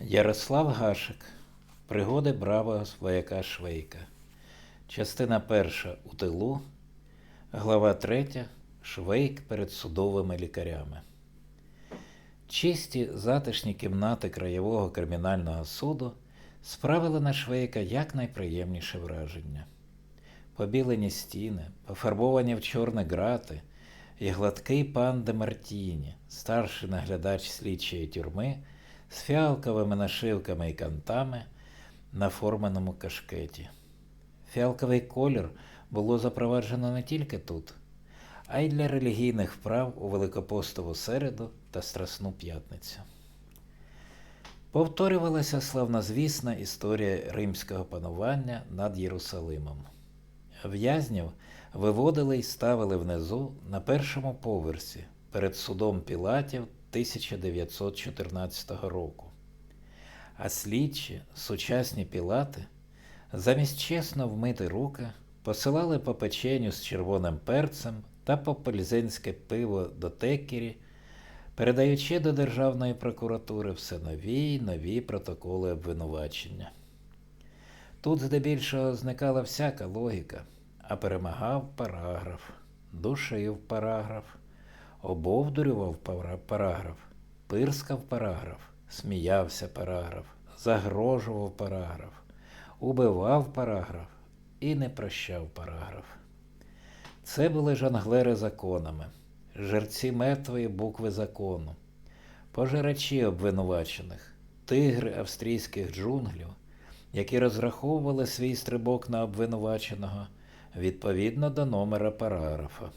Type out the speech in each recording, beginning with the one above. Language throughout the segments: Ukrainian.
Ярослав Гашик. Пригоди бравого вояка Швейка. Частина перша у тилу. Глава третя. Швейк перед судовими лікарями. Чисті затишні кімнати краєвого кримінального суду справили на Швейка якнайприємніше враження. Побілені стіни, пофарбовані в чорні грати, і гладкий пан де Мартіні, старший наглядач слідчої тюрми, з фіалковими нашивками і кантами на форменому кашкеті. Фіалковий колір було запроваджено не тільки тут, а й для релігійних вправ у Великопостову середу та Страсну п'ятницю. Повторювалася славнозвісна історія римського панування над Єрусалимом. В'язнів виводили й ставили внизу на першому поверсі перед судом Пілатів 1914 року. А слідчі, сучасні пілати, замість чесно вмити руки, посилали по печеню з червоним перцем та по пельзенське пиво до текері, передаючи до Державної прокуратури все нові й нові протоколи обвинувачення. Тут здебільшого зникала всяка логіка, а перемагав параграф, душив параграф, обовдурював параграф, пирскав параграф, сміявся параграф, загрожував параграф, убивав параграф і не прощав параграф. Це були жонглери законами, жерці мертвої букви закону, пожирачі обвинувачених, тигри австрійських джунглів, які розраховували свій стрибок на обвинуваченого відповідно до номера параграфа.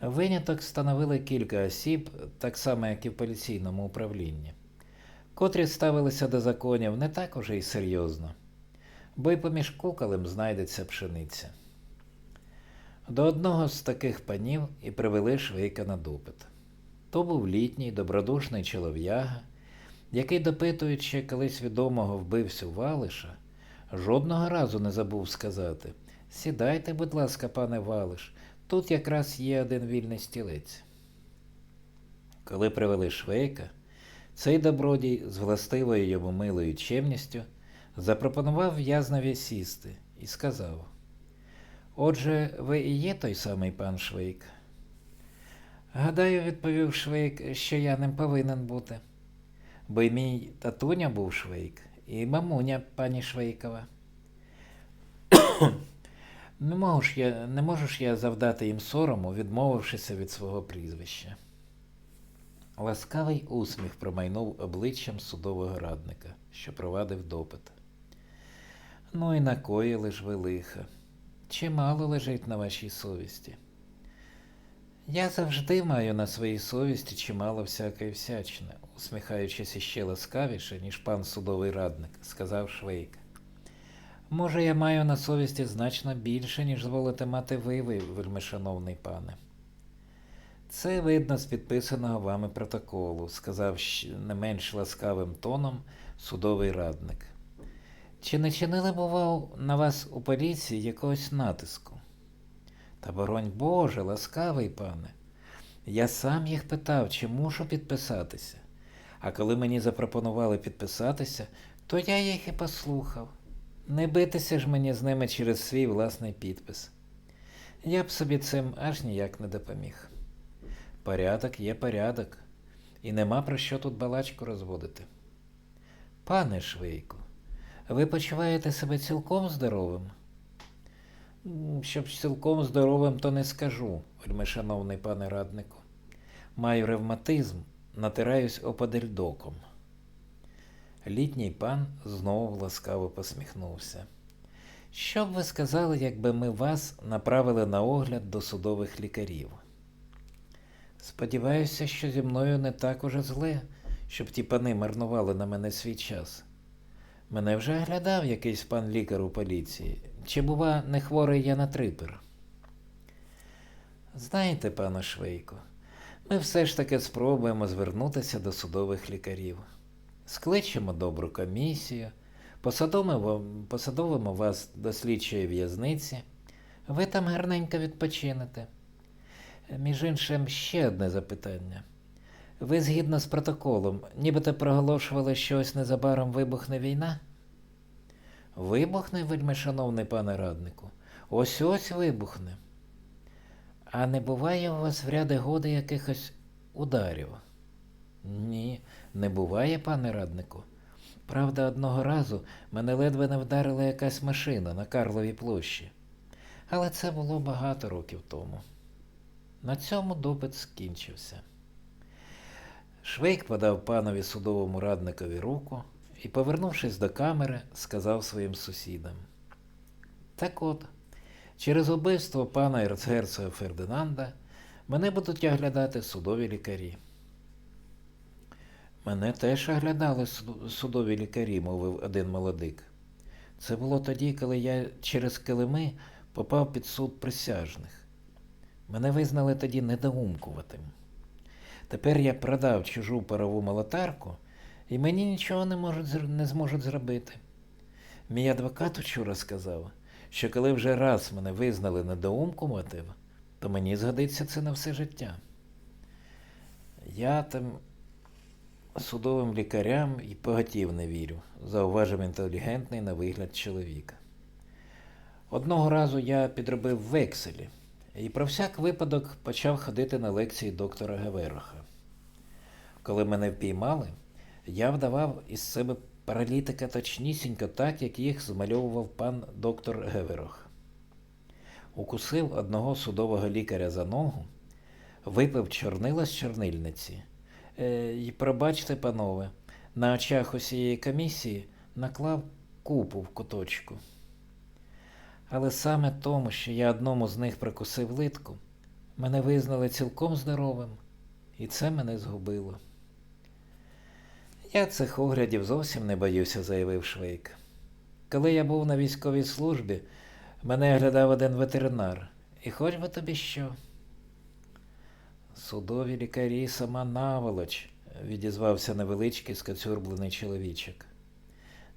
Виняток становили кілька осіб, так само як і в поліційному управлінні, котрі ставилися до законів не так уже й серйозно, бо й поміж куколем знайдеться пшениця. До одного з таких панів і привели швейка на допит. То був літній, добродушний чолов'яга, який, допитуючи колись відомого вбивцю Валиша, жодного разу не забув сказати Сідайте, будь ласка, пане Валиш, тут якраз є один вільний стілець. Коли привели Швейка, цей добродій з властивою йому милою чемністю запропонував в'язневі сісти і сказав Отже, ви і є той самий пан Швейк? Гадаю, відповів Швейк, що я ним повинен бути. Бо й мій татуня був Швейк, і мамуня пані Швейкова. Не, можу ж я, не можу ж я завдати їм сорому, відмовившися від свого прізвища. Ласкавий усміх промайнув обличчям судового радника, що провадив допит. Ну і накоїли ж ви лиха. Чимало лежить на вашій совісті. Я завжди маю на своїй совісті чимало всякої всячини, усміхаючись іще ласкавіше, ніж пан судовий радник, сказав Швейк. Може, я маю на совісті значно більше, ніж зволите мати ви, ви, вельмишановний пане. Це видно з підписаного вами протоколу, сказав не менш ласкавим тоном судовий радник. Чи не чинили, бував, на вас у поліції якогось натиску? Та боронь Боже, ласкавий пане. Я сам їх питав, чи мушу підписатися. А коли мені запропонували підписатися, то я їх і послухав. Не битися ж мені з ними через свій власний підпис. Я б собі цим аж ніяк не допоміг. Порядок є порядок, і нема про що тут балачку розводити. Пане Швейку, ви почуваєте себе цілком здоровим? Щоб цілком здоровим, то не скажу, вельмишановний пане раднику. Маю ревматизм, натираюсь оподельдоком. Літній пан знову ласкаво посміхнувся. Що б ви сказали, якби ми вас направили на огляд до судових лікарів? Сподіваюся, що зі мною не так уже зле, щоб ті пани марнували на мене свій час. Мене вже оглядав якийсь пан лікар у поліції. Чи, бува, не хворий я на трипер? Знаєте, пане Швейко, ми все ж таки спробуємо звернутися до судових лікарів. Скличемо добру комісію, посадовимо, посадовимо вас до слідчої в'язниці, ви там гарненько відпочинете. Між іншим, ще одне запитання. Ви згідно з протоколом, нібито проголошували, що ось незабаром вибухне війна? Вибухне, вельмишановний пане раднику. Ось ось вибухне. А не буває у вас в ряди годи якихось ударів? Ні, не буває, пане раднику. Правда, одного разу мене ледве не вдарила якась машина на Карловій площі. Але це було багато років тому. На цьому допит скінчився. Швейк подав панові судовому радникові руку і, повернувшись до камери, сказав своїм сусідам. Так от, через убивство пана ерцгерцога Фердинанда мене будуть оглядати судові лікарі. Мене теж оглядали судові лікарі, мовив один молодик. Це було тоді, коли я через килими попав під суд присяжних. Мене визнали тоді недоумкуватим. Тепер я продав чужу парову молотарку, і мені нічого не, можуть, не зможуть зробити. Мій адвокат вчора сказав, що коли вже раз мене визнали недоумкуватим, то мені згодиться це на все життя. Я там судовим лікарям і поготів не вірю, зауважив інтелігентний на вигляд чоловік. Одного разу я підробив векселі і про всяк випадок почав ходити на лекції доктора Гевероха. Коли мене впіймали, я вдавав із себе паралітика точнісінько так, як їх змальовував пан доктор Геверох. Укусив одного судового лікаря за ногу, випив чорнила з чорнильниці. Е, і пробачте, панове, на очах усієї комісії наклав купу в куточку. Але саме тому, що я одному з них прикусив литку, мене визнали цілком здоровим, і це мене згубило. Я цих оглядів зовсім не боюся, заявив Швейк. Коли я був на військовій службі, мене оглядав один ветеринар, і хоч би тобі що. Судові лікарі сама наволоч, відізвався невеличкий скацюрблений чоловічок.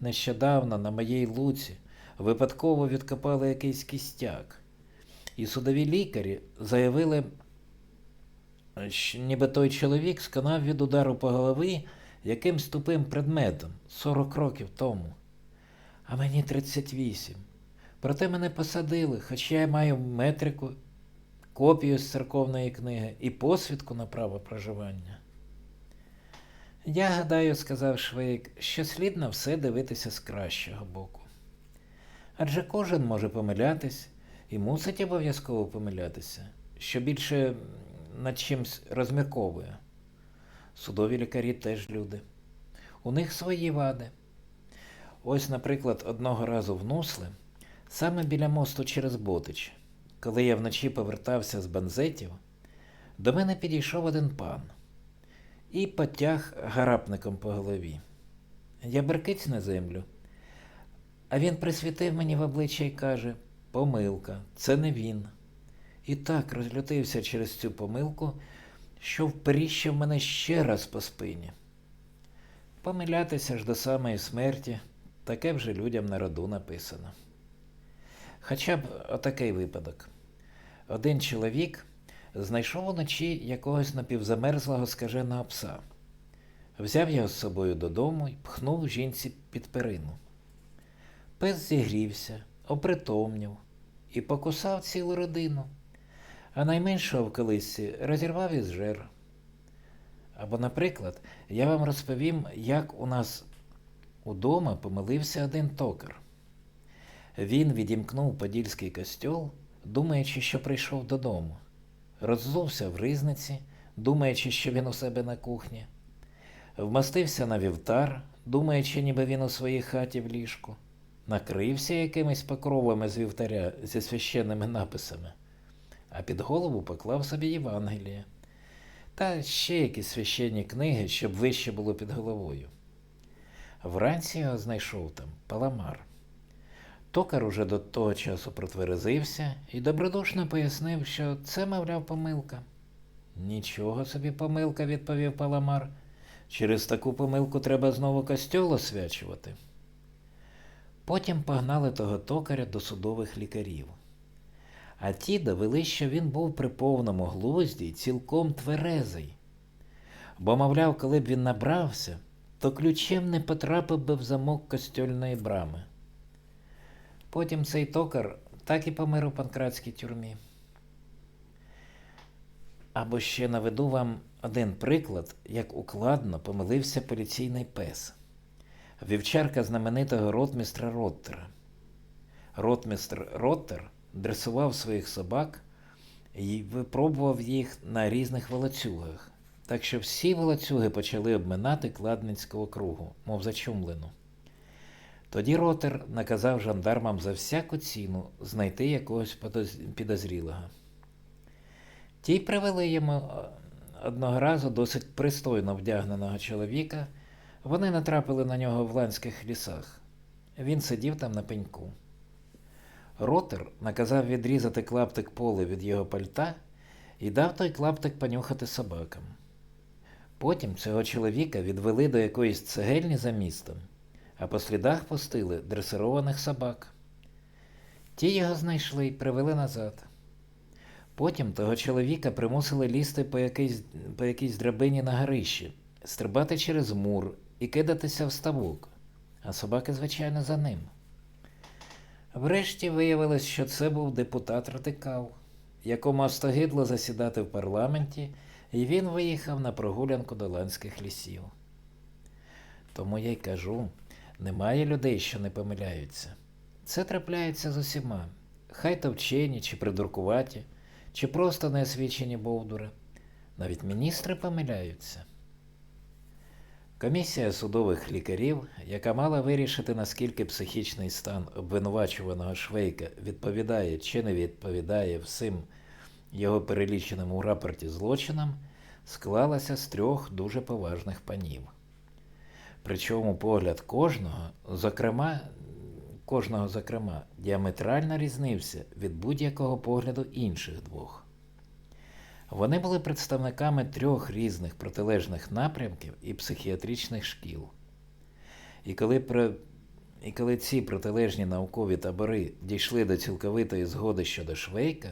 Нещодавно на моїй луці випадково відкопали якийсь кістяк, і судові лікарі заявили, що ніби той чоловік сконав від удару по голові якимсь тупим предметом 40 років тому. А мені 38. Проте мене посадили, хоч я маю метрику, копію з церковної книги і посвідку на право проживання. Я гадаю, сказав Швейк, що слід на все дивитися з кращого боку. Адже кожен може помилятись і мусить обов'язково помилятися, що більше над чимсь розмірковує. Судові лікарі теж люди. У них свої вади. Ось, наприклад, одного разу в Нусли, саме біля мосту через Ботич, коли я вночі повертався з банзетів, до мене підійшов один пан і потяг гарапником по голові. Я беркиць на землю. А він присвітив мені в обличчя і каже: Помилка, це не він. І так розлютився через цю помилку, що вперіщив мене ще раз по спині. Помилятися ж до самої смерті, таке вже людям на роду написано. Хоча б отакий випадок. Один чоловік знайшов уночі якогось напівзамерзлого скаженого пса, взяв його з собою додому і пхнув жінці під перину. Пес зігрівся, опритомнів і покусав цілу родину, а найменшого в колисці розірвав із жер. Або, наприклад, я вам розповім, як у нас удома помилився один токар. Він відімкнув подільський костьол, думаючи, що прийшов додому, роззувся в ризниці, думаючи, що він у себе на кухні, вмостився на вівтар, думаючи, ніби він у своїй хаті в ліжку, накрився якимись покровами з вівтаря зі священними написами, а під голову поклав собі Євангеліє. Та ще якісь священні книги, щоб вище було під головою. Вранці його знайшов там паламар. Токар уже до того часу протверезився і добродушно пояснив, що це, мовляв, помилка. Нічого собі помилка, відповів паламар. Через таку помилку треба знову костьол освячувати. Потім погнали того токаря до судових лікарів. А ті довели, що він був при повному глузді й цілком тверезий. бо, мовляв, коли б він набрався, то ключем не потрапив би в замок костюльної брами. Потім цей токар так і помер у панкратській тюрмі. Або ще наведу вам один приклад, як укладно помилився поліційний пес. Вівчарка знаменитого ротмістра Роттера. Ротмістр Роттер дресував своїх собак і випробував їх на різних волоцюгах, так що всі волоцюги почали обминати кладницького кругу, мов зачумлену. Тоді Ротер наказав жандармам за всяку ціну знайти якогось підозрілого. Ті привели йому е, одного разу досить пристойно вдягненого чоловіка. Вони натрапили на нього в ланських лісах. Він сидів там на пеньку. Ротер наказав відрізати клаптик поли від його пальта і дав той клаптик понюхати собакам. Потім цього чоловіка відвели до якоїсь цегельні за містом, а по слідах пустили дресированих собак. Ті його знайшли і привели назад. Потім того чоловіка примусили лізти по якійсь, по якійсь драбині на горищі, стрибати через мур і кидатися в ставок, а собаки, звичайно, за ним. Врешті виявилось, що це був депутат радикал, якому остогидло засідати в парламенті, і він виїхав на прогулянку до ланських лісів. Тому я й кажу: немає людей, що не помиляються. Це трапляється з усіма, хай то вчені чи придуркуваті, чи просто неосвічені бовдури. Навіть міністри помиляються. Комісія судових лікарів, яка мала вирішити, наскільки психічний стан обвинувачуваного Швейка відповідає чи не відповідає всім його переліченим у рапорті злочинам, склалася з трьох дуже поважних панів. Причому погляд кожного, зокрема, кожного, зокрема, діаметрально різнився від будь-якого погляду інших двох. Вони були представниками трьох різних протилежних напрямків і психіатричних шкіл. І коли, про... і коли ці протилежні наукові табори дійшли до цілковитої згоди щодо Швейка,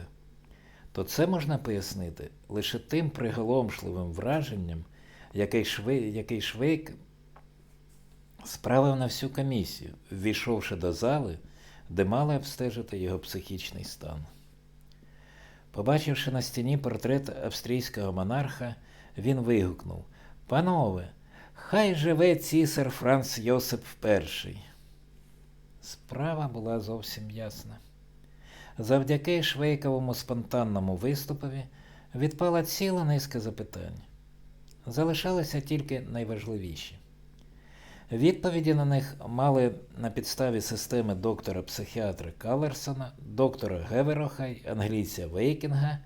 то це можна пояснити лише тим приголомшливим враженням, який Швейк справив на всю комісію, ввійшовши до зали, де мали обстежити його психічний стан. Побачивши на стіні портрет австрійського монарха, він вигукнув Панове, хай живе цісар Франц Йосип І. Справа була зовсім ясна. Завдяки Швейковому спонтанному виступові відпала ціла низка запитань. Залишалися тільки найважливіші. Відповіді на них мали на підставі системи доктора-психіатра Калерсона, доктора Гевероха й англійця Вейкінга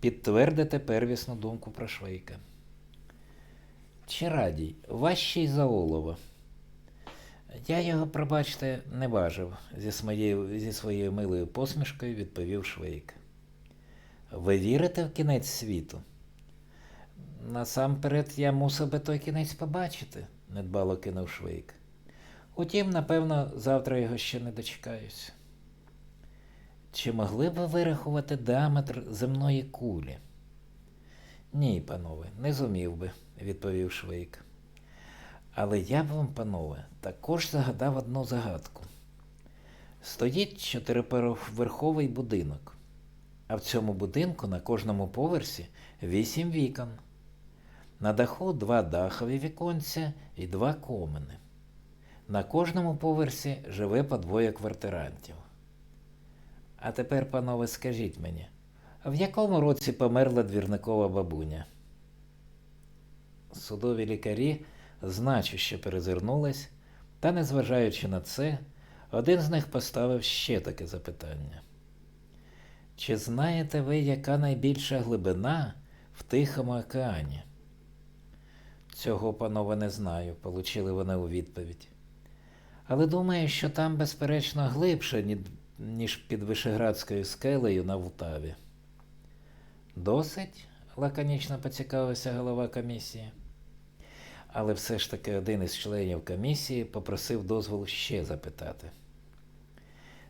підтвердити первісну думку про Швейка. Чи радій, важчий за олово. Я його, пробачте, не бажав, зі своєю, зі своєю милою посмішкою відповів Швейк. Ви вірите в кінець світу? Насамперед я мусив би той кінець побачити недбало кинув Швейк. Утім, напевно, завтра його ще не дочекаюсь. Чи могли б ви вирахувати діаметр земної кулі? Ні, панове, не зумів би, відповів Швейк. Але я б вам, панове, також загадав одну загадку. Стоїть чотириповерховий будинок, а в цьому будинку на кожному поверсі вісім вікон. На даху два дахові віконця і два комини. На кожному поверсі живе по двоє квартирантів. А тепер, панове, скажіть мені, в якому році померла двірникова бабуня? Судові лікарі значуще перезирнулись, та, незважаючи на це, один з них поставив ще таке запитання. Чи знаєте ви, яка найбільша глибина в Тихому океані? Цього, панове, не знаю, получили вони у відповідь. Але думаю, що там, безперечно, глибше, ніж під Вишеградською скелею на Вултаві. Досить? лаконічно поцікавився голова комісії. Але все ж таки один із членів комісії попросив дозволу ще запитати.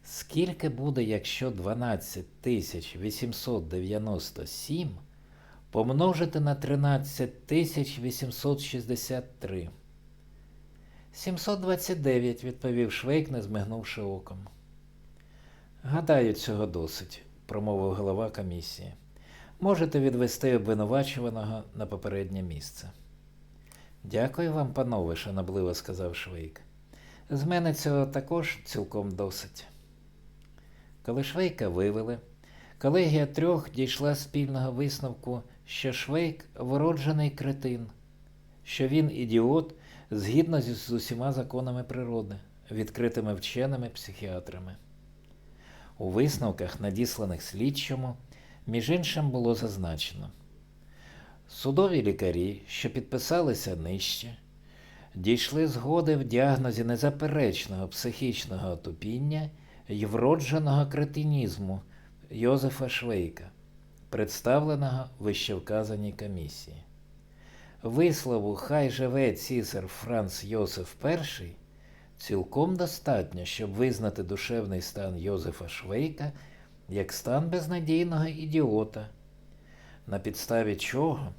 Скільки буде, якщо 12 897 помножити на 13863. 729, відповів Швейк, не змигнувши оком. Гадаю, цього досить, промовив голова комісії. Можете відвести обвинувачуваного на попереднє місце. Дякую вам, панове, шанобливо сказав Швейк. З мене цього також цілком досить. Коли Швейка вивели, колегія трьох дійшла спільного висновку, що Швейк вроджений кретин, що він ідіот згідно з усіма законами природи, відкритими вченими психіатрами. У висновках, надісланих слідчому, між іншим було зазначено. Судові лікарі, що підписалися нижче, дійшли згоди в діагнозі незаперечного психічного отупіння й вродженого кретинізму Йозефа Швейка, представленого вищевказаній комісії. Вислову Хай живе цісар Франц Йосиф І цілком достатньо, щоб визнати душевний стан Йозефа Швейка як стан безнадійного ідіота, на підставі чого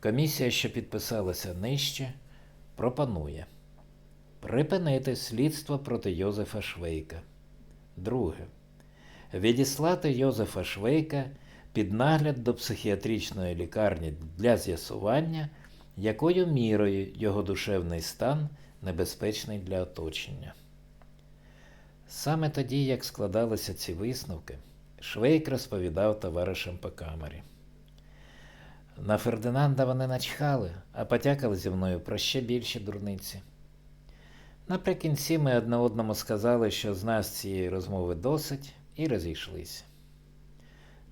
комісія, що підписалася нижче, пропонує припинити слідство проти Йозефа Швейка. Друге. Відіслати Йозефа Швейка під нагляд до психіатричної лікарні для з'ясування, якою мірою його душевний стан небезпечний для оточення. Саме тоді, як складалися ці висновки, Швейк розповідав товаришам по камері. На Фердинанда вони начхали, а потякали зі мною про ще більші дурниці. Наприкінці ми одне одному сказали, що з нас цієї розмови досить, і розійшлися.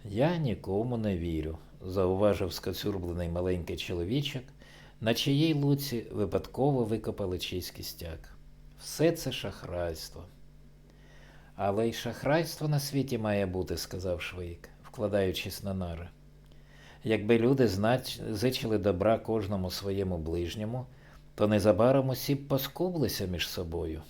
Я нікому не вірю, зауважив скоцюрблений маленький чоловічок, на чиїй луці випадково викопали чийсь кістяк. Все це шахрайство. Але й шахрайство на світі має бути, сказав Швейк, вкладаючись на нари. Якби люди знач... зичили добра кожному своєму ближньому, то незабаром усі б поскублися між собою.